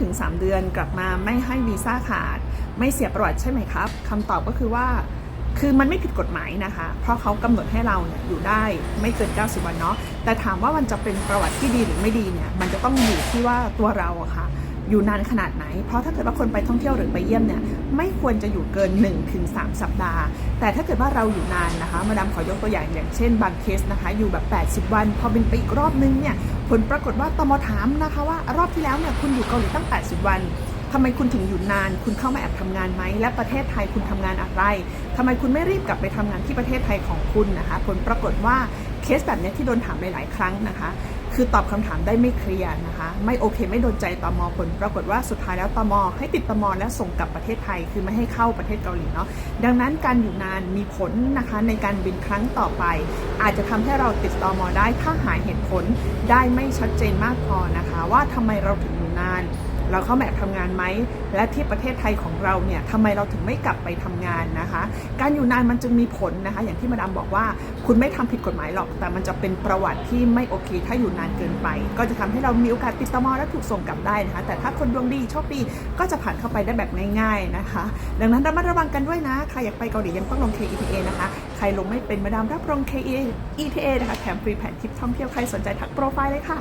ถึง 3 เดือนกลับมาไม่ให้วีซ่าขาด ไม่เสียประวัติใช่ไหมครับคำตอบก็คือว่าคือมันไม่ผิดกฎหมายนะคะ เพราะเขากำหนดให้เราเนี่ยอยู่ได้ไม่เกิน 90 วันเนาะ แต่ถามว่ามันจะเป็นประวัติที่ดีหรือไม่ดีเนี่ย มันจะต้องอยู่ที่ว่าตัวเราอะค่ะ อยู่นานขนาดไหน เพราะถ้าเกิดว่าคนไปท่องเที่ยวหรือไปเยี่ยมเนี่ยไม่ควรจะอยู่เกิน 1-3 สัปดาห์ แต่ถ้าเกิดว่าเราอยู่นานนะคะ มาดามขอยกตัวอย่างอย่างเช่นบางเคสนะคะ อยู่แบบ 80 วัน พอเป็นไปอีกรอบนึงเนี่ยผลปรากฏว่าตมถามนะคะว่ารอบที่แล้วเนี่ยคุณอยู่เกาหลีตั้ง 80 วันทำไมคุณถึงอยู่นาน คุณเข้ามาแอบทำงานไหม และประเทศไทยคุณทำงานอะไรทำไมคุณไม่รีบกลับไปทำงานที่ประเทศไทยของคุณนะคะ ผลปรากฏว่า เคสแบบนี้ที่โดนถามหลาย ๆ ครั้งนะคะ คือตอบคำถามได้ไม่เคลียร์นะคะ ไม่โอเค ไม่โดนใจตมผล ปรากฏว่าสุดท้ายแล้วตมให้ติดตมแล้วส่งกลับประเทศไทย คือไม่ให้เข้าประเทศเกาหลีเนาะ ดังนั้นการอยู่นานมีผลนะคะในการบินครั้งต่อไป อาจจะทำให้เราติดตมได้ถ้าหาเหตุผลได้ไม่ชัดเจนมากพอนะคะ ว่าทำไมเราถึงอยู่นานเราเข้ามาแอบทำงานไหม และที่ประเทศไทยของเราเนี่ยทำไมเราถึงไม่กลับไปทำงานนะคะ การอยู่นานมันจึงมีผลนะคะ อย่างที่มาดามบอกว่า คุณไม่ทำผิดกฎหมายหรอก แต่มันจะเป็นประวัติที่ไม่โอเค ถ้าอยู่นานเกินไป ก็จะทำให้เรามีโอกาสติดตมและถูกส่งกลับได้นะคะ แต่ถ้าคนดวงดีโชคดีก็จะผ่านเข้าไปได้แบบง่ายๆนะคะ ดังนั้นระมัดระวังกันด้วยนะ ใครอยากไปเกาหลียังต้องลง KETA นะคะ ใครลงไม่เป็นมาดามรับรอง KETA นะคะ แถมฟรีแผนทริปท่องเที่ยว ใครสนใจทักโปรไฟล์เลยค่ะ